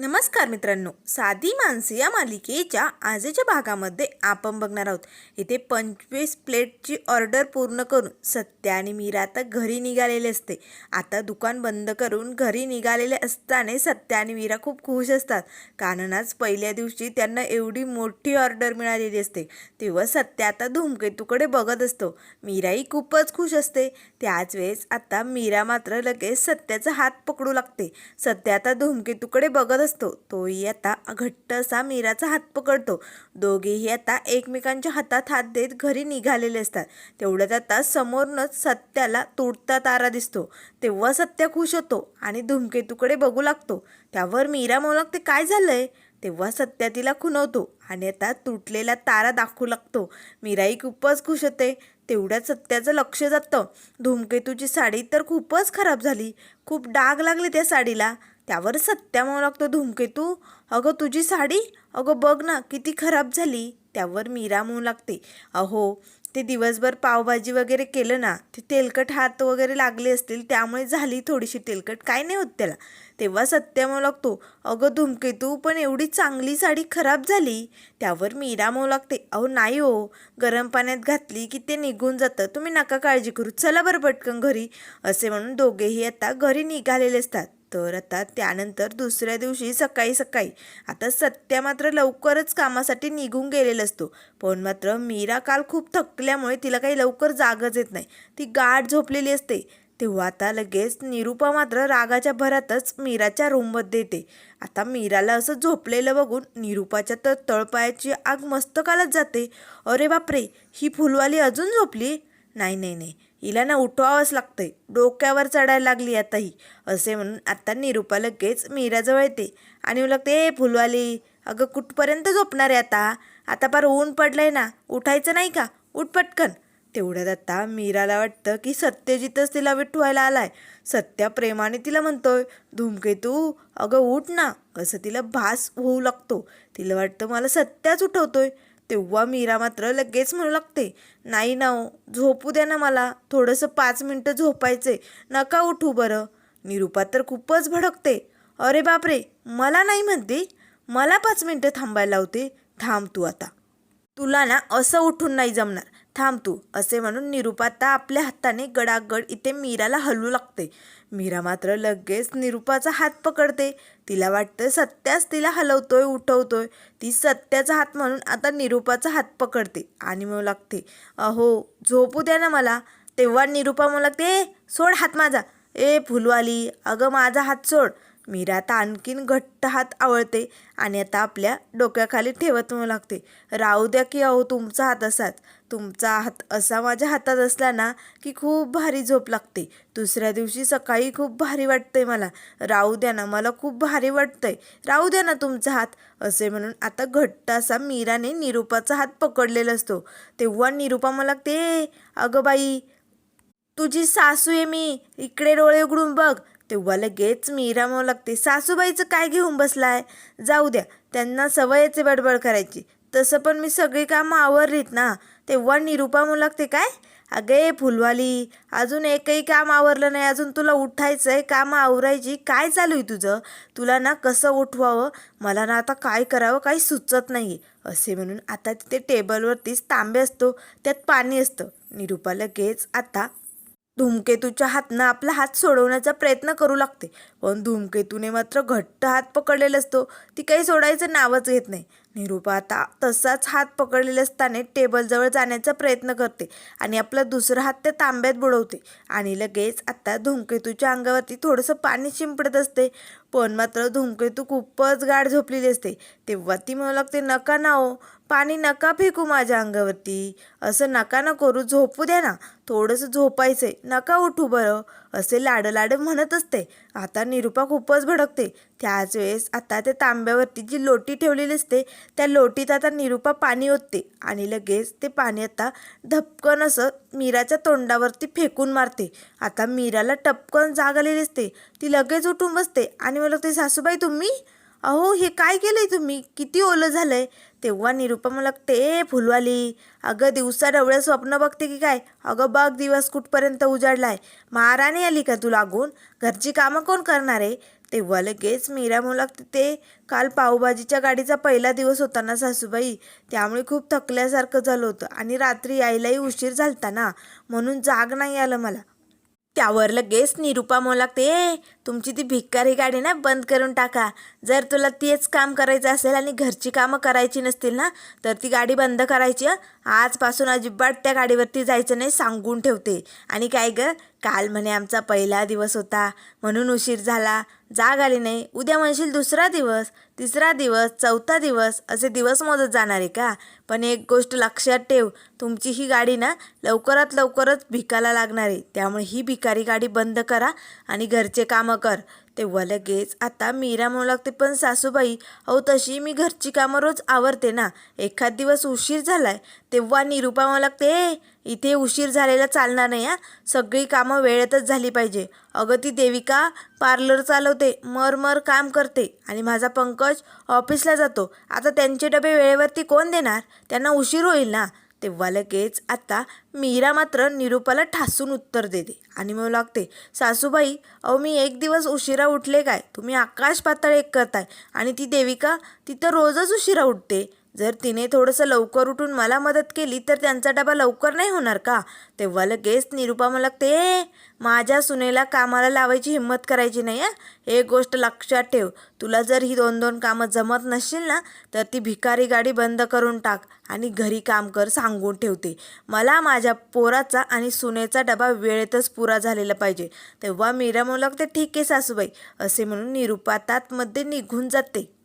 नमस्कार मित्रांनो. साधी माणसे या मालिकेच्या आजच्या भागामध्ये आपण बघणार आहोत. इथे पंचवीस प्लेटची ऑर्डर पूर्ण करून सत्या आणि मीरा आता घरी निघालेले असते. आता दुकान बंद करून घरी निघालेले असताना सत्या आणि मीरा खूप खुश असतात. कारण आज पहिल्या दिवशी त्यांना एवढी मोठी ऑर्डर मिळालेली असते. तेव्हा सत्या आता धूमकेतूकडे बघत असतो. मीराही खूपच खुश असते. त्याच वेळेस आता मीरा मात्र लगेच सत्याचा हात पकडू लागते. सत्या आता धूमकेतूकडे बघत असतो तोही आता घट्ट असा मीराचा हात पकडतो. दोघेही आता एकमेकांच्या हातात हात देत घरी निघालेले असतात. तेवढ्यात आता समोरनच सत्याला तुटता तारा दिसतो. तेव्हा सत्या खुश होतो आणि धूमकेतूकडे बघू लागतो. त्यावर मीरा म्हणू ते काय झालंय? तेव्हा सत्या तिला खुणवतो आणि आता तुटलेला तारा दाखवू लागतो. मीराही खूपच खुश होते. तेवढ्यात सत्याचं लक्ष जातं. धूमकेतूची साडी तर खूपच खराब झाली. खूप डाग लागले त्या साडीला. त्यावर सत्या म्हणू लागतो धूमकेतू अगं तुझी साडी? अगं बघ ना किती खराब झाली. त्यावर मीरा म्हणू लागते. अहो ते दिवसभर पावभाजी वगैरे केलं ना ते तेलकट हात वगैरे लागले असतील त्यामुळे झाली थोडीशी तेलकट. काय नाही होत त्याला. तेव्हा सत्या म्हणू लागतो. अगं धुमकेतू पण एवढी चांगली साडी खराब झाली. त्यावर मीरा म्हणू लागते. अहो नाही हो. गरम पाण्यात घातली की ते निघून जातं. तुम्ही नका काळजी करू. चला बरं पटकन घरी. असे म्हणून दोघेही आता घरी निघालेले असतात. तर आता त्यानंतर दुसऱ्या दिवशी सकाळी सकाळी. आता सत्या मात्र लवकरच कामासाठी निघून गेलेला असतो. पण मात्र मीरा काल खूप थकल्यामुळे तिला काही लवकर जागच येत नाही. ती गाठ झोपलेली असते. तेव्हा आता लगेच निरूपा मात्र रागाच्या भरातच मीराच्या रूममध्ये येते. आता मीराला असं झोपलेलं बघून निरूपाच्या तर तळपायाची आग मस्तकालाच जाते. अरे बापरे! ही फुलवाली अजून झोपली? नाही नाही नाही. हिला ना उठवावंच लागतंय. डोक्यावर चढायला लागली आता ही असे म्हणून आता निरूपा लगेच मीराजवळ येते. आणि म्हणू लागते ए फुलवाली अगं कुठपर्यंत झोपणार आहे आता? आता पार ऊन पडलंय ना. उठायचं नाही का? उठ पटकन. तेवढ्यात आता मीराला वाटतं की सत्यजितच तिला विठवायला आलाय. सत्या प्रेमाने तिला म्हणतोय धूमकेतू अगं उठ ना. असं तिला भास होऊ लागतो. तिला वाटतं मला सत्याच उठवतोय. तेव्हा मीरा मात्र लगेच म्हणू लागते नाही ना हो झोपू द्या ना मला थोडंसं पाच मिनटं झोपायचे नका उठू बरं. निरूपा तर खूपच भडकते. अरे बापरे मला नाही म्हणते? मला पाच मिनटं थांबायला होते थांब तू आता. तुला ना असं उठून नाही जमणार थांब तू असे म्हणून निरूपा आता आपल्या हाताने गडागड इथे मीराला हलवू लागते. मीरा मात्र लगेच निरूपाचा हात पकडते. तिला वाटतं सत्याच तिला हलवतोय उठवतोय. ती सत्याचा हात म्हणून आता निरूपाचा हात पकडते आणि म्हणू लागते. अहो झोपू द्या ना मला. तेव्हा निरूपा म्हणू लागते "ए, सोड हात माझा. ए फुलवाली अगं माझा हात सोड. मीरा आता आणखीन घट्ट हात आवळते आणि आता आपल्या डोक्याखाली ठेवत म्हणू लागते. राहू द्या की अहो तुमचा हात असाच. तुमचा हात असा माझ्या हातात असला ना की खूप भारी झोप लागते. दुसऱ्या दिवशी सकाळी खूप भारी वाटतंय मला. राहू द्या ना मला खूप भारी वाटतंय. राहू द्या ना तुमचा हात. असे म्हणून आता घट्ट असा मीराने निरूपाचा हात पकडलेला असतो. तेव्हा निरूपा मला लागते अगं बाई तुझी सासू आहे मी. इकडे डोळे उघडून बघ. तेव्हा लगेच मीरा म्हणू लागते सासूबाईचं काय घेऊन बसलाय? जाऊ द्या. त्यांना सवयचे बडबड करायची. तसं पण मी सगळी कामं आवरलीत ना. तेव्हा निरूपा म्हणू लागते काय? अगे फुलवाली अजून एकही काम आवरलं नाही अजून तुला उठायचं आहे कामं आवरायची काय चालू आहे तुझं? तुला ना कसं उठवावं? मला ना आता काय करावं काही सुचत नाही. असे म्हणून आता तिथे टेबलवरतीच तांबे असतो त्यात पाणी असतं. निरूपा लगेच आता धूमकेतूच्या हातनं आपला हात सोडवण्याचा प्रयत्न करू लागते. पण धूमकेतूने मात्र घट्ट हात पकडलेला असतो. ती काही सोडायचं नावच घेत नाही. निरूपा आता तसाच हात पकडलेले असताना टेबलजवळ जाण्याचा प्रयत्न करते आणि आपला दुसरा हात त्या तांब्यात बुडवते. आणि लगेच आता धूमकेतूच्या अंगावरती थोडंसं पाणी शिंपडत असते. पण मात्र धूमकेतू खूपच गाढ झोपलेली असते. तेव्हा ती म्हणू लागते नका ना हो पाणी नका फेकू माझ्या अंगावरती. असं नका ना करू झोपू द्या ना. थोडंसं झोपायचंय. नका उठू बरं. असे लाड लाड म्हणत असते. आता निरूपा खूपच भडकते. त्याच वेळेस आता त्या तांब्यावरती जी लोटी ठेवलेली असते त्या लोटीत आता निरूपा पाणी ओतते. आणि लगेच ते पाणी आता धपकन असं मीराच्या तोंडावरती फेकून मारते. आता मीराला टपकन जाग आलेली असते. ती लगेच उठून बसते. आणि मला ते सासूबाई तुम्ही? अहो हे काय केलंय तुम्ही? किती ओलं झालंय. तेव्हा निरुपमा मला लागते फुलवाली. अगं दिवसा डवळ्या स्वप्न बघते की काय? अगं बघ दिवस कुठपर्यंत उजाडलाय. महाराणी आली का तू लागून? घरची कामं कोण करणार आहे? तेव्हा लगेच मीरा म्हणू लागते ते काल पावभाजीच्या गाडीचा पहिला दिवस होता ना सासूबाई? त्यामुळे खूप थकल्यासारखं झालं होतं आणि रात्री यायलाही उशीर झालता ना? म्हणून जाग नाही आलं मला. त्यावर लगेच निरुपा म्हणू लागते ए तुमची ती भिक्कारी गाडी ना बंद करून टाका. जर तुला तेच काम करायचं असेल आणि घरची कामं करायची नसतील ना तर ती गाडी बंद करायची आजपासून अजिबात त्या गाडीवरती जायचं नाही सांगून ठेवते. आणि काय ग काल म्हणे आमचा पहिला दिवस होता म्हणून उशीर झाला. जाग आली नाही. उद्या म्हणशील दुसरा दिवस तिसरा दिवस चौथा दिवस असे दिवस मोजत जाणार आहे का? पण एक गोष्ट लक्षात ठेव तुमची ही गाडी ना लवकरात लवकरच भिकाला लागणार आहे. त्यामुळे ही भिकारी गाडी बंद करा आणि घरचे कामं कर. तेव्हा लगेच आता मीरा म्हणू लागते पण सासूबाई अहो तशी मी घरची कामं रोज आवरते ना. एखाद दिवस उशीर झालाय तेव्हा निरुपा म्हणू लागते इथे उशीर झालेला चालणार नाही हां. सगळी कामं वेळेतच झाली पाहिजे. अगं ती देविका पार्लर चालवते मर मर काम करते आणि माझा पंकज ऑफिसला जातो. आता त्यांचे डबे वेळेवरती कोण देणार? त्यांना उशीर होईल ना? तेव्हा लगेच आता मीरा मात्र निरूपाला ठासून उत्तर देते आणि मग लागते सासूबाई अहो मी एक दिवस उशिरा उठले काय? तुम्ही आकाश पातळ एक करताय आणि ती देविका ती तर रोजच उशिरा उठते. जर तिने थोडंसं लवकर उठून मला मदत केली तर त्यांचा डबा लवकर नाही होणार का? तेव्हा लगेच निरुपा मला ते माझ्या सुनेला कामाला लावायची हिंमत करायची नाही हं? हे गोष्ट लक्षात ठेव. तुला जर ही दोन दोन कामं जमत नसतील ना तर ती भिकारी गाडी बंद करून टाक आणि घरी काम कर सांगून ठेवते. मला माझ्या पोराचा आणि सुनेचा डबा वेळेतच पुरा झालेला पाहिजे. तेव्हा मीरा म्हणू ते ठीक आहे सासूबाई असे म्हणून निरुपा तातमध्ये निघून जाते.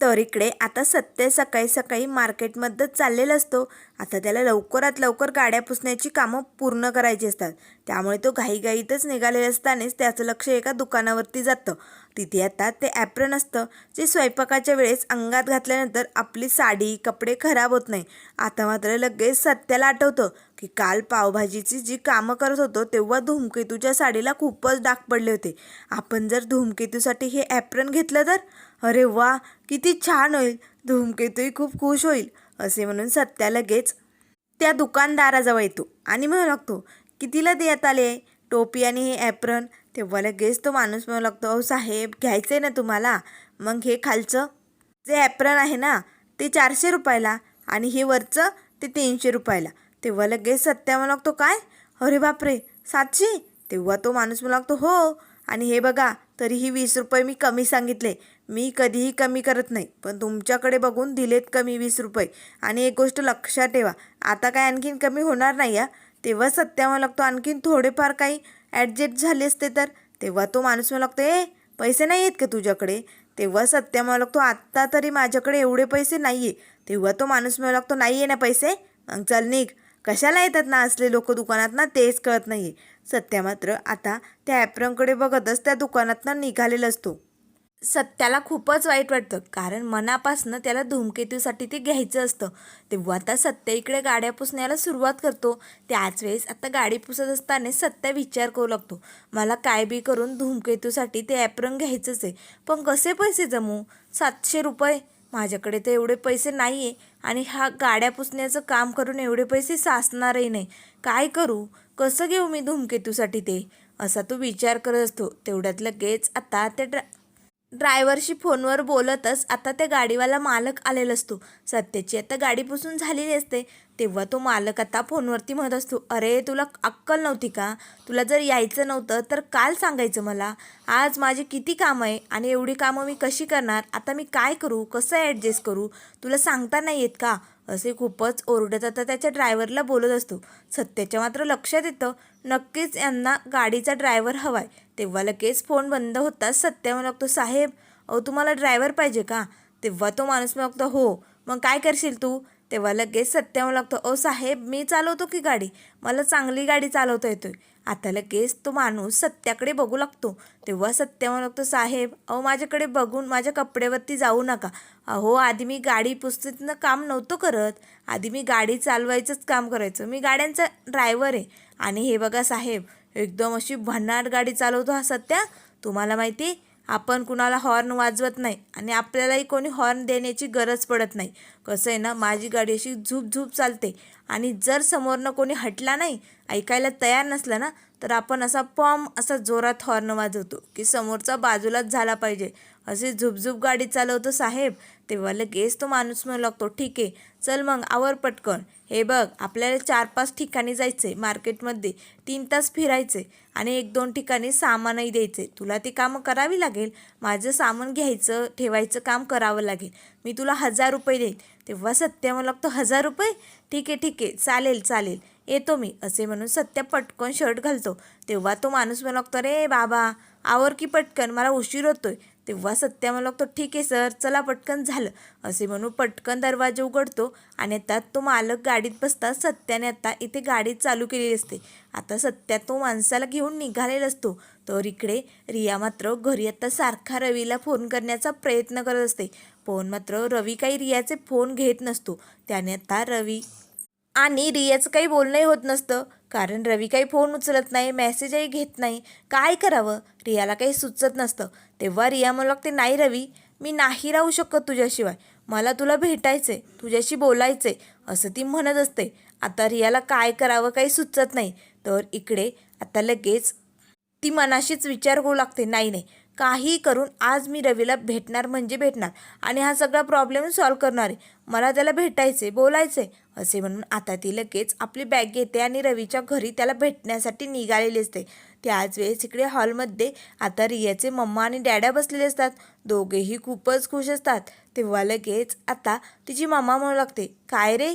तर इकडे आता सत्य सकाळी सकाळी मार्केटमध्ये चाललेला असतो. आता त्याला लवकरात लवकर गाड्या पुसण्याची कामं पूर्ण करायची असतात. त्यामुळे तो घाईघाईतच निघालेला असतानाच त्याचं लक्ष एका दुकानावरती जातं. तिथे आता ते ॲप्रन असतं जे स्वयंपाकाच्या वेळेस अंगात घातल्यानंतर आपली साडी कपडे खराब होत नाही. आता मात्र लगेच सत्याला आठवतं की काल पावभाजीची जी कामं करत होतो तेव्हा धूमकेतूच्या साडीला खूपच डाग पडले होते. आपण जर धूमकेतूसाठी हे ॲप्रन घेतलं तर? अरे वा किती छान होईल. धूमकेतूही खूप खुश होईल असे म्हणून सत्या लगेच त्या दुकानदाराजवळ येतो आणि म्हणू लागतो कितीला देत आले टोपी आणि हे ॲप्रन तेव्हा लगेच तो माणूस म्हणू लागतो अहो साहेब घ्यायचं आहे ना तुम्हाला. मग हे खालचं जे ॲप्रन आहे ना ते चारशे रुपयाला आणि हे वरचं ते तीनशे रुपयाला. तेव्हा लगेच सत्या म्हणू लागतो काय? अरे बापरे सातशे? तेव्हा तो माणूस म्हणू लागतो हो. आणि हे बघा तरीही वीस रुपये मी कमी सांगितले. मी कधीही कमी करत नाही पण तुमच्याकडे बघून दिलेत कमी वीस रुपये. आणि एक गोष्ट लक्षात ठेवा आता काय आणखीन कमी होणार नाही या. तेव्हा सत्या मला लागतो आणखीन थोडेफार काही ॲडजस्ट झाले असते तर. तेव्हा तो माणूस मला लागतो ए पैसे नाही आहेत का तुझ्याकडे? तेव्हा सत्या मला लागतो आत्ता तरी माझ्याकडे एवढे पैसे नाही आहे तेव्हा तो माणूस मला लागतो नाही आहे ना पैसे? मग चल निघ. कशाला येतात ना असले लोक दुकानात ना तेच कळत नाही आहे सत्या मात्र आता त्या ॲप्रनकडे बघतच त्या दुकानातनं निघालेला असतो. सत्याला खूपच वाईट वाटतं. कारण मनापासनं त्याला धूमकेतूसाठी ते घ्यायचं असतं. तेव्हा आता सत्या इकडे गाड्या पुसण्याला सुरुवात करतो. त्याच वेळेस आता गाडी पुसत असताना सत्या विचार करू लागतो. मला काय बी करून धूमकेतूसाठी ते ॲप्रन घ्यायचंच आहे. पण कसे पैसे जमू? सातशे रुपये? माझ्याकडे तर एवढे पैसे नाही आहे आणि हा गाड्या पुसण्याचं काम करून एवढे पैसे साचणारही नाही. काय करू? कसं घेऊ मी धूमकेतूसाठी ते? असा तो विचार करत असतो. तेवढ्यात लगेच आता ते ड्रा ड्रायव्हरशी फोनवर बोलतच आता त्या गाडीवाला मालक आलेला असतो. सत्याची आता गाडी पुसून झालेली असते. तेव्हा तो मालक आता फोनवरती म्हणत असतो अरे तुला अक्कल नव्हती का? तुला जर यायचं नव्हतं तर काल सांगायचं मला. आज माझी किती कामं आहे आणि एवढी कामं मी कशी करणार? आता मी काय करू? कसं ॲडजस्ट करू? तुला सांगता नाही येत का? असे खूपच ओरडत आता त्याच्या ड्रायव्हरला बोलत असतो. सत्याच्या मात्र लक्षात येतं नक्कीच यांना गाडीचा ड्रायव्हर हवाय. तेव्हा लगेच फोन बंद होताच सत्या म्हणतो लागतो साहेब अहो तुम्हाला ड्रायव्हर पाहिजे का? तेव्हा तो माणूस म्हणतो हो. मग काय करशील तू? तेव्हा लगेच सत्या म्हणू लागतो अहो साहेब मी चालवतो की गाडी. मला चांगली गाडी चालवता येतोय. आता लगेच तो माणूस सत्याकडे बघू लागतो. तेव्हा सत्या म्हणू लागतो साहेब अहो माझ्याकडे बघून माझ्या कपड्यावरती जाऊ नका. अहो आधी मी गाडी पुस्तकनं काम नव्हतं करत. आधी मी गाडी चालवायचंच काम करायचं. मी गाड्यांचा ड्रायव्हर आहे. आणि हे बघा साहेब एकदम अशी भन्नाट गाडी चालवतो हा सत्या. तुम्हाला माहिती आहे आपण कुणाला हॉर्न वाजवत नाही आणि आपल्यालाही कोणी हॉर्न देण्याची गरज पडत नाही. कसं आहे ना माझी गाडी अशी झूप झूप चालते आणि जर समोरनं कोणी हटला नाही ऐकायला तयार नसलं ना तर आपण असा पॉम असा जोरात हॉर्न वाजवतो की समोरचा बाजूलाच झाला पाहिजे. असे झुपझुप गाडी चालवतो साहेब. तेव्हा लगेच तो माणूस म्हणू लागतो ठीक आहे चल मग आवर पटकन. हे बघ आपल्याला चार पाच ठिकाणी जायचं आहे मार्केटमध्ये तीन तास फिरायचे आणि एक दोन ठिकाणी सामानही द्यायचे तुला ती कामं करावी लागेल माझं सामान घ्यायचं ठेवायचं काम करावं लागेल. मी तुला हजार रुपये देईन. तेव्हा सत्य म्हणू लागतो हजार रुपये? ठीक आहे ठीक आहे चालेल चालेल. येतो मी असे म्हणून सत्या पटकन शर्ट घालतो. तेव्हा तो माणूस म्हणू लागतो रे बाबा आवर की पटकन मला उशीर होतोय. तेव्हा सत्या मला लागतो ठीक आहे सर चला पटकन झालं. असे म्हणून पटकन दरवाजा उघडतो आणि आता तो मालक गाडीत बसता सत्याने आता इथे गाडी चालू केलेली असते. आता सत्या तो माणसाला घेऊन निघालेला असतो. तर इकडे रिया मात्र घरी आता सारखा रवीला फोन करण्याचा प्रयत्न करत असते. फोन मात्र रवी काही रियाचे फोन घेत नसतो. त्याने आता रवी आणि रियाचं काही बोलणंही होत नसतं. कारण रवी काही फोन उचलत नाही मेसेजही घेत नाही. काय करावं? रियाला काही सुचत नसतं. तेव्हा रिया म्हणू लागते नाही रवी मी नाही राहू शकत तुझ्याशिवाय. मला तुला भेटायचं आहे तुझ्याशी बोलायचं आहे असं ती म्हणत असते. आता रियाला काय करावं काही सुचत नाही. तर इकडे आता लगेच ती मनाशीच विचार करू लागते. नाही नाही काही करून आज मी रवीला भेटणार म्हणजे भेटणार. आणि हा सगळा प्रॉब्लेम सॉल्व करणार आहे. मला त्याला भेटायचे बोलायचे असे म्हणून आता ती लगेच आपली बॅग घेते आणि रवीच्या घरी त्याला भेटण्यासाठी निघालेली असते. त्याच वेळेस इकडे हॉलमध्ये आता रियाचे मम्मा आणि डॅडा बसलेले असतात. दोघेही खूपच खुश असतात. तेव्हा लगेच आता तिची मम्मा म्हणू लागते काय रे?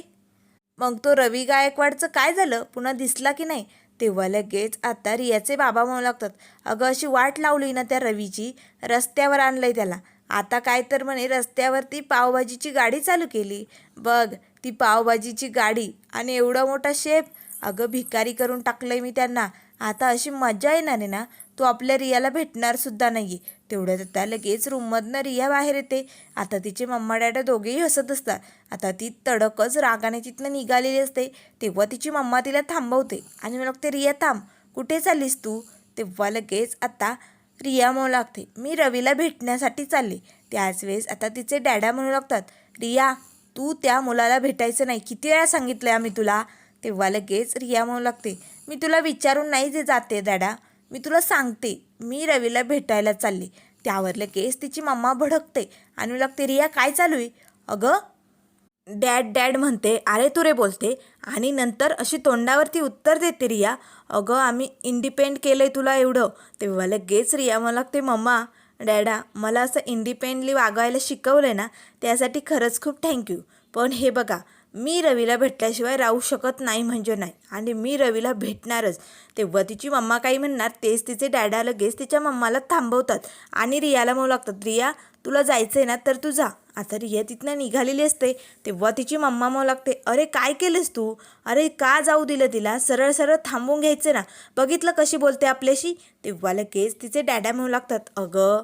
मग तो रवी गायकवाडचं काय झालं? पुन्हा दिसला की नाही? तेव्हा लगेच आता रियाचे बाबा म्हणू लागतात अगं अशी वाट लावली ना त्या रवीची रस्त्यावर आणलंय त्याला. आता काय तर म्हणे रस्त्यावरती पावभाजीची गाडी चालू केली. बघ ती पावभाजीची गाडी आणि एवढा मोठा शेप. अगं भिकारी करून टाकलंय मी त्यांना. आता अशी मजा येणार आहे ना? तू आपल्या रियाला भेटणार सुद्धा नाही तेवढ्यात आता लगेच रूममधनं रिया बाहेर येते. आता तिचे मम्मा डॅडा दोघेही हसत असतात. आता ती तडकच रागाने तिथनं निघालेली असते. तेव्हा तिची मम्मा तिला थांबवते. आणि मग ते रिया थांब. कुठे चाललीस तू? तेव्हा लगेच आता रिया म्हणू लागते मी रवीला भेटण्यासाठी चालले. त्याच वेळेस आता तिचे डॅडा म्हणू लागतात रिया तू त्या मुलाला भेटायचं नाही. किती वेळा सांगितलं आम्ही तुला? तेव्हा लगेच रिया म्हणू लागते मी तुला विचारून नाही जे जाते डॅडा. मी तुला सांगते मी रवीला भेटायला चालले. त्यावरले केस तिची मम्मा भडकते आणि लागते रिया काय चालू आहे? अगं डॅड डॅड म्हणते अरे तुरे बोलते. आणि नंतर अशी तोंडावरती उत्तर देते रिया अगं आम्ही इंडिपेंड केलं आहे तुला एवढं. तेव्हा लगेच रिया मला लागते मम्मा डॅडा मला असं इंडिपेंडली वागायला शिकवलं आहे ना त्यासाठी खरंच खूप थँक्यू पण हे बघा मी रवीला भेटल्याशिवाय राहू शकत नाही म्हणजे नाही. आणि मी रवीला भेटणारच. तेव्हा तिची मम्मा काही म्हणणार तेच तिचे डॅडा लगेच तिच्या मम्माला थांबवतात. आणि रियाला म्हणू लागतात रिया तुला जायचं आहे ना तर तू जा. आता रिया तिथनं निघालेली असते तेव्हा तिची मम्मा म्हणू लागते अरे काय केलंस तू? अरे का जाऊ दिलं तिला? सरळ सरळ थांबून घ्यायचं ना. बघितलं कशी बोलते आपल्याशी? तेव्हा लगेच तिचे डॅडा म्हणू लागतात अगं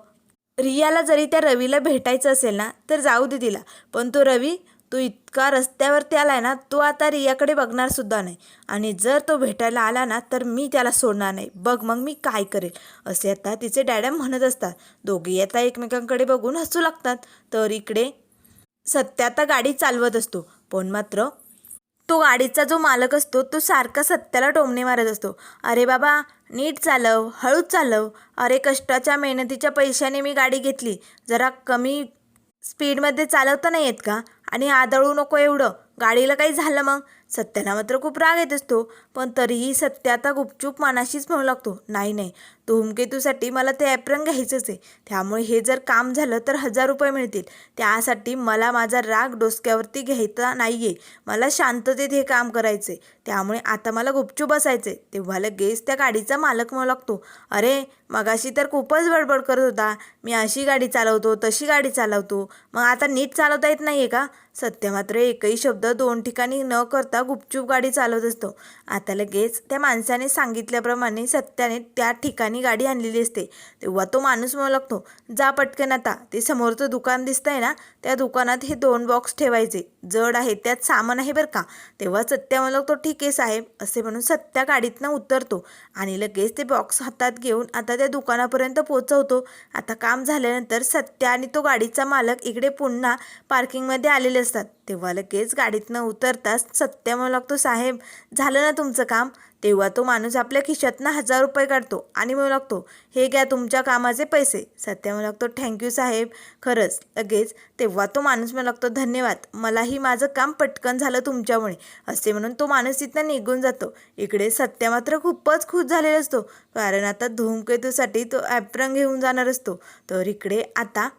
रियाला जरी त्या रवीला भेटायचं असेल ना तर जाऊ दे तिला. पण तो रवी तो इतका रस्त्यावरती आला आहे ना तो आता रियाकडे बघणार सुद्धा नाही. आणि जर तो भेटायला आला ना तर मी त्याला सोडणार नाही. बघ मग मी काय करेल. असे आता तिचे डॅडम म्हणत असतात. दोघेही आता एकमेकांकडे बघून हसू लागतात. तर इकडे सत्या आता गाडी चालवत असतो. पण मात्र तो गाडीचा जो मालक असतो तो सारखा सत्याला टोमणे मारत असतो. अरे बाबा नीट चालव हळूच चालव. अरे कष्टाच्या मेहनतीच्या पैशाने मी गाडी घेतली. जरा कमी स्पीडमध्ये चालवता नाही येत का? आणि आदळू नको एवढं. गाडीला काही झालं मग? सत्याला मात्र खूप राग येत असतो. पण तरीही सत्य आता गुपचूप मानाशीच म्हणू लागतो. नाही नाही. धूमकेतूसाठी मला ते ॲप्रन घ्यायचंच आहे. त्यामुळे हे जर काम झालं तर हजार रुपये मिळतील. त्यासाठी मला माझा राग डोसक्यावरती घ्यायचा नाही आहे मला शांततेत हे काम करायचं आहे त्यामुळे आता मला गुपचूप बसायचं आहे तेव्हा लगेच त्या गाडीचा मालक म्हणू लागतो अरे मगाशी तर खूपच बडबड करत होता. मी अशी गाडी चालवतो तशी गाडी चालवतो. मग आता नीट चालवता येत नाही आहे का? सत्य मात्र एकही शब्द दोन ठिकाणी न करता गुपचूप गाडी चालवत असतो. आता लगेच त्या माणसाने सांगितल्याप्रमाणे सत्याने त्या ठिकाणी गाडी आणलेली असते. तेव्हा तो माणूस म्हणू लागतो जा पटकन आता ते समोरचं दुकान दिसतंय ना त्या दुकानात हे दोन बॉक्स ठेवायचे. जड आहे त्यात सामान आहे बरं का. तेव्हा सत्या म्हणू लागतो ठीक आहे साहेब असे म्हणून सत्या गाडीतनं उतरतो आणि लगेच ते बॉक्स हातात घेऊन आता त्या दुकानापर्यंत पोचवतो आता काम झाल्यानंतर सत्या आणि तो गाडीचा मालक इकडे पुन्हा पार्किंगमध्ये आलेले असतात. तेव्हा लगेच गाडीतनं उतरताच सत्या म्हणू लागतो साहेब झालं ना तुमचं काम? तेव्हा तो माणूस आपल्या खिशातनं हजार रुपये काढतो आणि म्हणू लागतो हे घ्या तुमच्या कामाचे पैसे. सत्या म्हणू लागतो थँक्यू साहेब. खरंच लगेच तेव्हा तो माणूस म्हणू लागतो धन्यवाद मलाही माझं काम पटकन झालं तुमच्यामुळे. असे म्हणून तो माणूस तिथनं निघून जातो. इकडे सत्या मात्र खूपच खुश झालेला असतो कारण आता धूमकेतूसाठी तो ॲप्रन घेऊन जाणार असतो. तर इकडे आता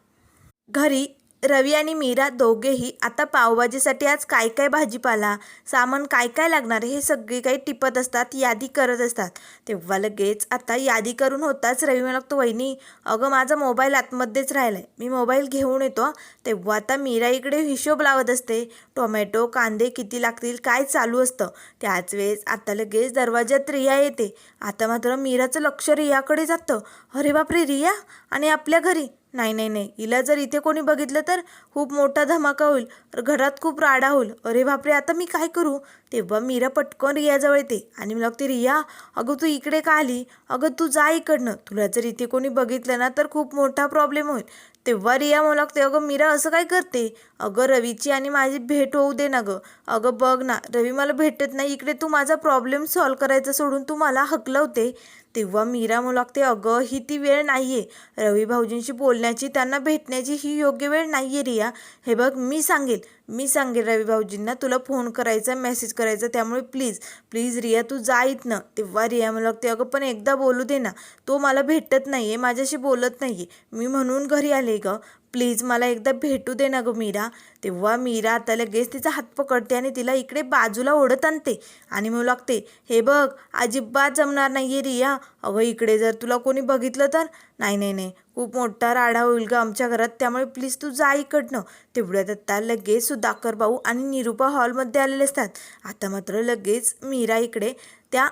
घरी रवी आणि मीरा दोघेही आता पावभाजीसाठी आज काय काय भाजीपाला सामान काय काय लागणार हे सगळे काही टिपत असतात यादी करत असतात. तेव्हा लगेच आता यादी करून होताच रवी मला लागतो वहिनी अगं माझा मोबाईल आतमध्येच राहिला आहे मी मोबाईल घेऊन येतो. तेव्हा आता मीरा इकडे हिशोब लावत असते टोमॅटो कांदे किती लागतील काय चालू असतं? त्याच वेळेस आता लगेच दरवाज्यात रिया येते. आता मात्र मीराचं लक्ष रियाकडे जातं. अरे बापरे रिया आणि आपल्या घरी नाही नाही नाही. हिला जर इथे कोणी बघितलं तर खूप मोठा धमाका होईल. घरात खूप राडा होईल. अरे बापरे आता मी काय करू? तेव्हा मीरा पटकन रियाजवळ येते आणि मला लागते रिया अगं तू इकडे का आली? अगं तू जा इकडनं. तुला जर इथे कोणी बघितलं ना तर खूप मोठा प्रॉब्लेम होईल. तेव्हा रिया मला लागते अगं मीरा असं काय करते? अगं रवीची आणि माझी भेट होऊ दे ना गं. अगं बघ ना रवी मला भेटत नाही. इकडे तू माझा प्रॉब्लेम सॉल्व करायचा सोडून तू मला हकलवते. तेव्हा मीरा म्हणू लागते अगं ही ती वेळ नाही आहे रवी भाऊजींशी बोलण्याची त्यांना भेटण्याची ही योग्य वेळ नाही आहे रिया. हे बघ मी सांगेल. मी सांगेल रवी भाऊजींना तुला फोन करायचा मेसेज करायचा त्यामुळे प्लीज प्लीज रिया तू जा ना तेव्हा रिया मला लागते अगं पण एकदा बोलू दे ना. तो मला भेटत नाही आहे माझ्याशी बोलत नाही आहे मी म्हणून घरी आले गं प्लीज मला एकदा भेटू दे ना गं मीरा. तेव्हा मीरा आता लगेच तिचा हात पकडते आणि तिला इकडे बाजूला ओढत आणते. आणि म्हणू लागते हे बघ अजिबात जमणार नाही आहे रिया. अगं इकडे जर तुला कोणी बघितलं तर? नाही नाही नाही. खूप मोठा राडा होईल गं आमच्या घरात. त्यामुळे प्लीज तू जा इकडनं. तेवढ्यात आता लगेच सुधाकर भाऊ आणि निरुपा हॉलमध्ये आलेले असतात. आता मात्र लगेच मीरा इकडे त्या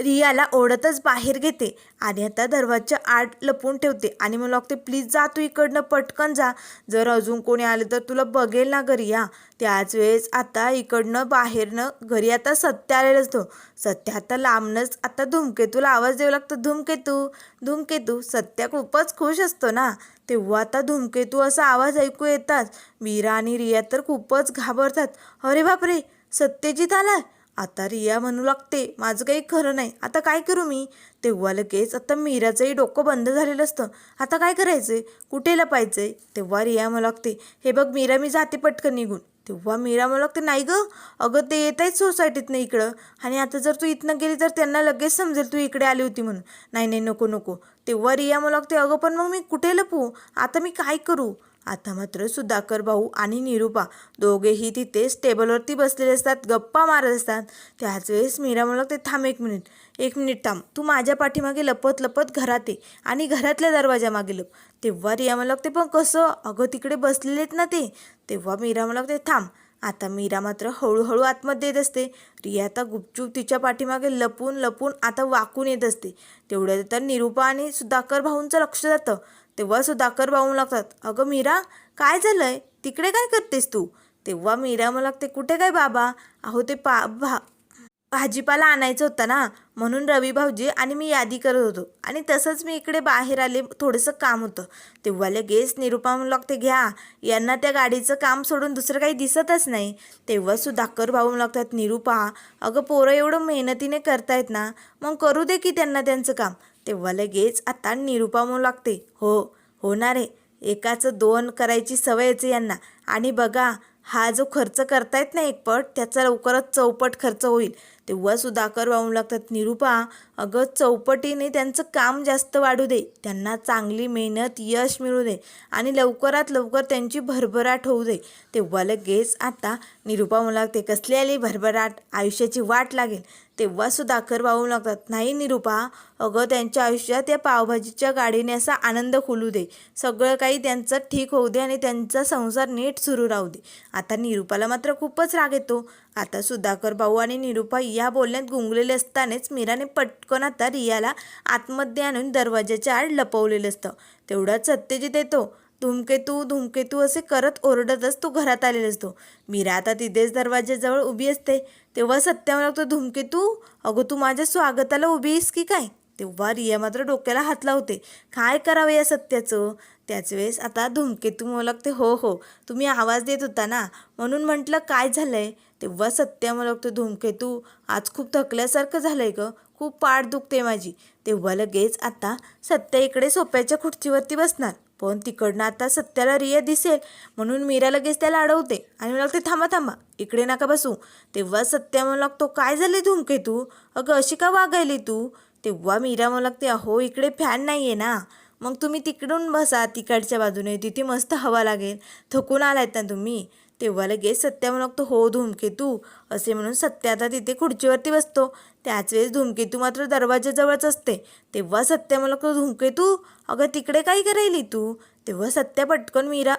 रियाला ओढतच बाहेर घेते. आणि आता दरवाजा आड लपून ठेवते आणि मग लागते प्लीज जा तू इकडनं पटकन जा. जर अजून कोणी आलं तर तुला बघेल ना घरी या त्याच वेळेस आता इकडनं बाहेरनं घरी आता सत्य आलेलं असतो सत्य आता लांबनंच आता धुमकेतूला आवाज देऊ लागतो धुमकेतू धुमकेतू सत्या खूपच खुश असतो ना. तेव्हा आता धुमकेतू असा आवाज ऐकू येताच मीरा आणि रिया तर खूपच घाबरतात. अरे बापरे सत्यजित आला आता रिया म्हणू लागते माझं काही खरं नाही. आता काय करू मी? तेव्हा लगेच आता मीराचंही डोकं बंद झालेलं असतं. आता काय करायचंय? कुठे लपायचंय तेव्हा रिया म्हणू लागते हे बघ मीरा मी जाते पटकन निघून. तेव्हा मीरा म्हणू लागते नाही गं. अगं ते येत आहेत सोसायटीतनं इकडं. आणि आता जर तू इथनं गेली तर त्यांना लगेच समजेल तू इकडे आली होती म्हणून. नाही नाही नको नको. तेव्हा रिया म्हणू लागते अगं पण मग मी कुठे लपू आता मी काय करू? आता मात्र सुधाकर भाऊ आणि निरुपा दोघेही तिथेच टेबलवरती बसलेले असतात गप्पा मारत असतात. त्याच वेळेस मीरा म्हणलं ते थांब एक मिनिट एक मिनिट थांब. तू माझ्या पाठीमागे लपत लपत घरात ये आणि घरातल्या दरवाजामागे लप. तेव्हा रिया मला ते पण कसं? अगं तिकडे बसलेले आहेत ना ते. तेव्हा मीरा मला ते थांब. आता मीरा मात्र हळूहळू आतमध्ये येत असते. रिया आता गुपचूप तिच्या पाठीमागे लपून लपून आता वाकून येत असते. तेवढ्यात तर निरुपा आणि सुधाकर भाऊंचं लक्ष जातं. तेव्हा अकर भाऊ लागतात. अगं मीरा काय झालं आहे तिकडे काय करतेस तू? तेव्हा मीरा मला लागते कुठे काय बाबा? अहो ते पा भा भाजीपाला आणायचं होता ना म्हणून रवी भाऊजी आणि मी यादी करत होतो. आणि तसंच मी इकडे बाहेर आले थोडंसं काम होतं. तेव्हा लगेच निरुपा म्हणू लागते घ्या यांना त्या गाडीचं काम सोडून दुसरं काही दिसतच नाही. तेव्हा सुधाकर भाऊ लागतात निरुपा अगं पोरं एवढं मेहनतीने करतायत ना मग करू दे की त्यांना त्यांचं काम. तेव्हा लगेच आता निरुपामू लागते. हो होणार आहे. एकाचं दोन करायची सवयच आहे यांना. आणि बघा हा जो खर्च करतायत ना एकपट त्याचा लवकरच चौपट खर्च होईल. तेव्हा सुधाकर वाहू लागतात निरुपा अगं चौपटीने त्यांचं काम जास्त वाढू दे. त्यांना चांगली मेहनत यश मिळू दे. आणि लवकरात लवकर त्यांची भरभराट होऊ दे. तेव्हा लगेच आता निरुपा म्हणू लागते कसली आली भरभराट? आयुष्याची वाट लागेल. तेव्हा सुधाकर वाहू लागतात. नाही निरुपा अगं त्यांच्या आयुष्यात या पावभाजीच्या गाडीने असा आनंद खुलू दे. सगळं काही त्यांचं ठीक होऊ दे आणि त्यांचा संसार नीट सुरू राहू दे. आता निरुपाला मात्र खूपच राग येतो. आता सुधाकर भाऊ आणि निरुपा या बोलण्यात गुंगलेले असतानाच मीराने पटकन आता रियाला आतमध्ये आणून दरवाजाच्या आड लपवलेलं असतं. तेवढ्यात सत्यजित येतो. धुमकेतू धुमकेतू असे करत ओरडतच तो घरात आलेला असतो. मीरा आता तिथेच दरवाजाजवळ उभी असते. तेव्हा सत्यावर लागतो धुमकेतू अगं तू माझ्या स्वागताला उभी आहेस की काय? तेव्हा रिया मात्र डोक्याला हात लावते. काय करावं या सत्याचं? त्याच वेळेस आता धूमकेतू मला लागते हो हो तुम्ही आवाज देत होता ना म्हणून म्हटलं काय झालंय? तेव्हा सत्या मला लागतं धूमकेतू आज खूप थकल्यासारखं झालंय ग खूप पाठ दुखते माझी. तेव्हा लगेच आता सत्या इकडे सोप्याच्या खुर्चीवरती बसणार. पण तिकडनं आता सत्याला रिया दिसेल म्हणून मीरा लगेच त्याला अडवते आणि मला लागते थांबा थांबा इकडे नका बसू. तेव्हा सत्या मला लागतो काय झाले धूमकेतू अगं अशी का वागायली तू? तेव्हा मीरा मला लागते अहो इकडे फॅन नाही आहे ना. मग तुम्ही तिकडून बसा तिकडच्या बाजूने. तिथे मस्त हवा लागेल. थकून आलायत ना तुम्ही. तेव्हा लगेच सत्या म्हणतो हो धूमकेतू असे म्हणून सत्या आता तिथे खुर्चीवरती बसतो. त्याच वेळेस धूमकेतू मात्र दरवाजाजवळच असते. तेव्हा सत्या म्हणू धूमकेतू अगं तिकडे काय करायली तू? तेव्हा सत्या पटकन मीरा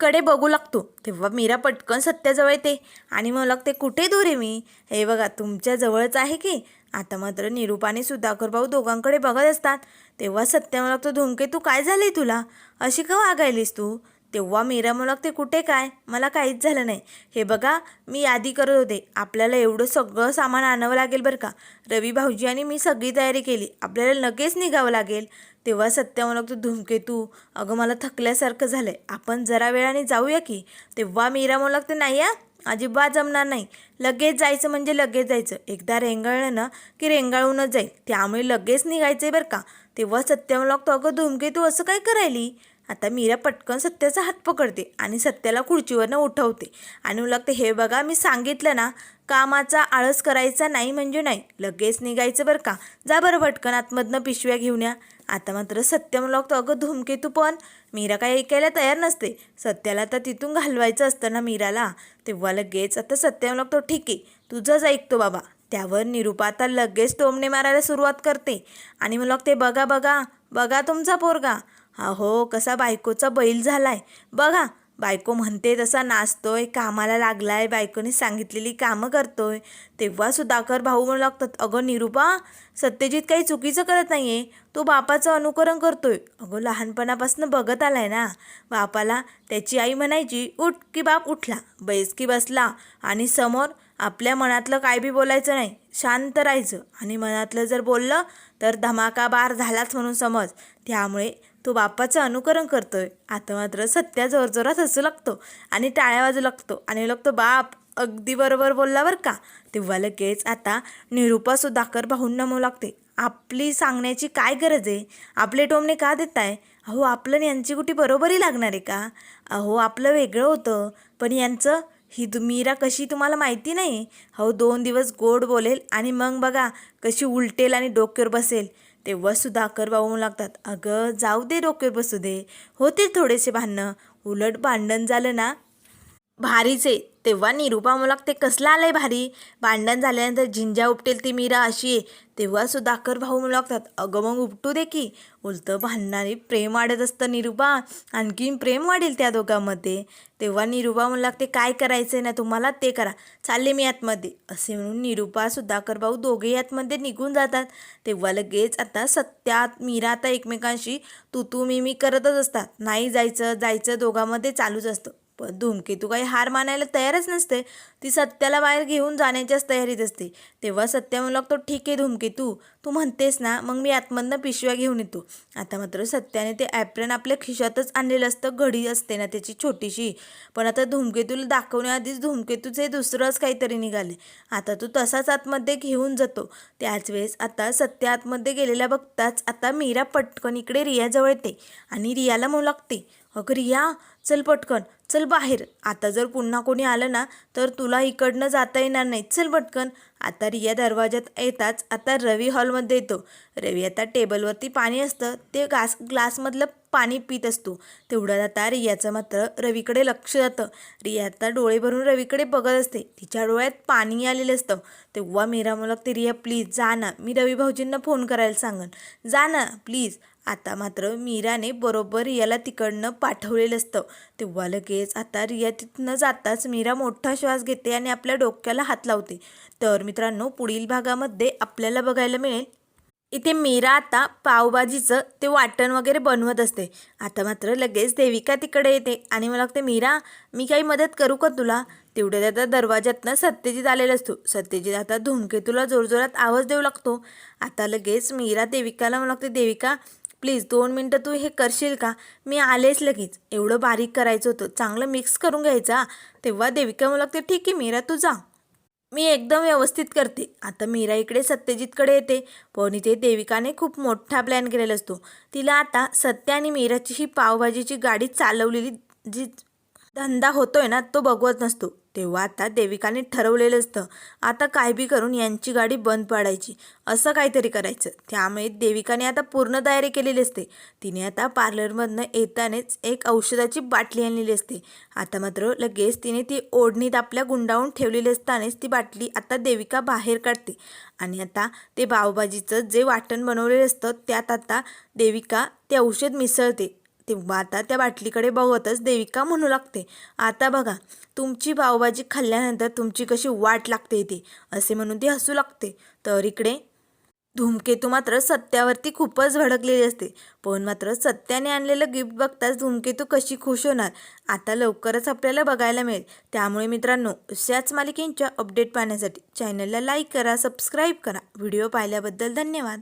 कडे बघू लागतो. तेव्हा मीरा पटकन सत्याजवळ येते आणि मग लागते कुठे दूर आहे मी? हे बघा तुमच्या जवळच आहे की? आता मात्र निरूप आणि सुधाकर भाऊ दोघांकडे बघत असतात. तेव्हा सत्या मला लागतो धुमके तू काय झाले तुला? अशी का वागायलीस तू? तेव्हा मीरा मला लागते कुठे काय? मला काहीच झालं नाही. हे बघा मी यादी करत होते. आपल्याला एवढं सगळं सामान आणावं लागेल बरं का? रवी भाऊजी आणि मी सगळी तयारी केली. आपल्याला लगेच निघावं लागेल. तेव्हा सत्या मला लागतो धुमकेतू अगं मला थकल्यासारखं झालंय. आपण जरा वेळाने जाऊया की? तेव्हा मीरा मला लागते नाही या अजिबात जमणार नाही. लगेच जायचं म्हणजे लगेच जायचं. एकदा रेंगाळलं ना की रेंगाळूनच जाईल. त्यामुळे लगेच निघायचं आहे बरं का? तेव्हा सत्या मला लागतो अगं धुमकेतू असं काय करायली? आता मीरा पटकन सत्याचा हात पकडते आणि सत्याला खुर्चीवरनं उठवते. आणि लागते हे बघा मी सांगितलं ना कामाचा आळस करायचा नाही म्हणजे नाही लगेच निघायचं बरं का? जा बरं पटकन आतमधनं पिशव्या घेऊन या. आता मात्र सत्य मला लागतो अगं धुमकेतू पण. मीरा काय ऐकायला तयार नसते. सत्याला तर तिथून घालवायचं असतं ना मीराला. तेव्हा लगेच आता सत्य मला लागतो ठीक आहे तुझंच ऐकतो बाबा. त्यावर निरूपा आता लगेच टोमणे मारायला सुरुवात करते. आणि मग लागते बघा बघा बघा तुमचा पोरगा. हा हो कसा बायकोचा बैल झालाय. बघा बायको म्हणते तसा नाचतोय कामाला लागलाय बायकोने सांगितलेली कामं करतोय. तेव्हा सुधाकर भाऊ म्हणू लागतात अगं निरूपा सत्यजित काही चुकीचं करत नाही आहे तो बापाचं अनुकरण करतोय. अगं लहानपणापासून बघत आलाय ना. बापाला त्याची आई म्हणायची उठ की बाप उठला. बैस की बसला. आणि समोर आपल्या मनातलं काय बी बोलायचं नाही. शांत राहायचं. आणि मनातलं जर बोललं तर धमाका बार झालाच म्हणून समज. त्यामुळे तो बापाचं अनुकरण करतोय. आता मात्र सत्या जोरजोरात हसू लागतो आणि टाळ्या वाजू लागतो आणि लागतो बाप अगदी बरोबर बोलला बरं का? तेव्हा लगेच आता निरूपा सुधाकर भाऊंना म्हणू लागते आपली सांगण्याची काय गरज आहे? आपले टोमणे का देताय? अहो आपलं यांची कुठे बरोबरी लागणार आहे का? अहो आपलं वेगळं होतं पण यांचं ही तु मीरा कशी तुम्हाला माहिती नाही? हो दोन दिवस गोड बोलेल आणि मग बघा कशी उलटेल आणि डोक्यावर बसेल. तेव्हा सुधाकर वाहू लागतात. अगं जाऊ दे रोके बसू दे. होते थोडेसे भांडणं. उलट भांडण झालं ना? भारीचे तेव्हा निरूपा मुलाक ते कसलं आलंय भारी. भांडण झाल्यानंतर झिंजा उपटेल ती मीरा अशी आहे. तेव्हा सुधाकर भाऊ मुलागतात अगं मग उपटू दे की. उलतं भांडणाने प्रेम वाढत असतं निरूपा. आणखीन प्रेम वाढेल त्या दोघांमध्ये. तेव्हा निरूपा म्हणू लागते काय करायचं आहे ना तुम्हाला ते करा. चालले मी आतमध्ये. असे म्हणून निरूपा सुधाकर भाऊ दोघेही आतमध्ये निघून जातात. तेव्हा लगेच आता सत्यात मीरा आता एकमेकांशी तू तू मी मी करतच असतात. नाही जायचं जायचं दोघांमध्ये चालूच असतं. पण धूमकेतू काही हार मानायला तयारच नसते. ती सत्याला बाहेर घेऊन जाण्याच्याच तयारीत असते. तेव्हा सत्या म्हणू लागतो ठीक आहे धूमकेतू तू म्हणतेस ना मग मी आतमधनं पिशव्या घेऊन येतो. आता मात्र सत्याने ते ॲप्रन आपल्या खिशातच आणलेलं असतं घडी असते ना त्याची छोटीशी. पण आता धूमकेतूला दाखवण्याआधीच धूमकेतूचे दुसरंच काहीतरी निघाले आता तू तसाच आतमध्ये घेऊन जातो. त्याच वेळेस आता सत्या आतमध्ये गेलेला बघताच आता मीरा पटकन इकडे रियाजवळ येते आणि रियाला म्हणू लागते अगं रिया चल पटकन चल बाहेर. आता जर पुन्हा कोणी आलं ना तर तुला इकडनं जाता येणार नाही. चल पटकन. आता रिया दरवाज्यात येताच आता रवी हॉलमध्ये येतो. रवी आता टेबलवरती पाणी असतं. ते गास ग्लासमधलं पाणी पित असतो. तेवढ्यात आता रियाचं मात्र रवीकडे लक्ष जातं. रिया आता डोळे भरून रवीकडे बघत असते. तिच्या डोळ्यात पाणी आलेलं असतं. तेव्हा मीरा मला ते रिया प्लीज जा ना. मी रवी भाऊजींना फोन करायला सांगन. जा ना प्लीज. आता मात्र मीराने बरोबर रियाला तिकडनं पाठवलेलं असतं. तेव्हा लगेच आता रिया तिथनं जाताच मीरा मोठा श्वास घेते आणि आपल्या डोक्याला हात लावते. तर मित्रांनो पुढील भागामध्ये आपल्याला बघायला मिळेल. इथे मीरा आता पावभाजीचं ते वाटण वगैरे बनवत असते. आता मात्र लगेच देविका तिकडे येते आणि मला लागते मीरा मी काही मदत करू का तुला? तेवढ्यात आता दरवाज्यातनं सत्यजित आलेला असतो. सत्यजित आता धुमकेतूला जोरजोरात आवाज देऊ लागतो. आता लगेच मीरा देविकाला मला लागते देविका प्लीज दोन मिनटं तू हे करशील का? मी आलेच लगेच. एवढं बारीक करायचं होतं. चांगलं मिक्स करून घ्यायचा. तेव्हा देविका मला लागते ठीक आहे मीरा तू जा. मी एकदम व्यवस्थित करते. आता मीरा इकडे सत्यजितकडे येते. पण इथे देविकाने खूप मोठा प्लॅन केलेला असतो. तिला आता सत्य आणि मीराची ही पावभाजीची गाडी चालवलेली जी धंदा होतोय ना तो बघवत नसतो. तेव्हा आता देविकाने ठरवलेलं असतं आता काय बी करून यांची गाडी बंद पाडायची असं काहीतरी करायचं. त्यामुळे देविकाने आता पूर्ण तयारी केलेली असते. तिने आता पार्लरमधनं येतानेच एक औषधाची बाटली आणलेली असते. आता मात्र लगेच तिने ती ओढणीत आपल्या गुंडाळून ठेवलेली असतानाच ती बाटली आता देविका बाहेर काढते. आणि आता ते पावभाजीचं जे वाटण बनवलेलं असतं त्यात आता देविका ते औषध मिसळते. तेव्हा आता त्या बाटलीकडे बघतच देविका म्हणू लागते आता बघा तुमची पावभाजी खाल्ल्यानंतर तुमची कशी वाट लागते ती असे म्हणून ती हसू लागते. तर इकडे धूमकेतू मात्र सत्यावरती खूपच भडकलेली असते. पण मात्र सत्याने आणलेलं गिफ्ट बघताच धूमकेतू कशी खुश होणार आता लवकरच आपल्याला बघायला मिळेल. त्यामुळे मित्रांनो अशाच मालिकेंच्या अपडेट पाहण्यासाठी चॅनलला लाईक करा सबस्क्राईब करा. व्हिडिओ पाहिल्याबद्दल धन्यवाद.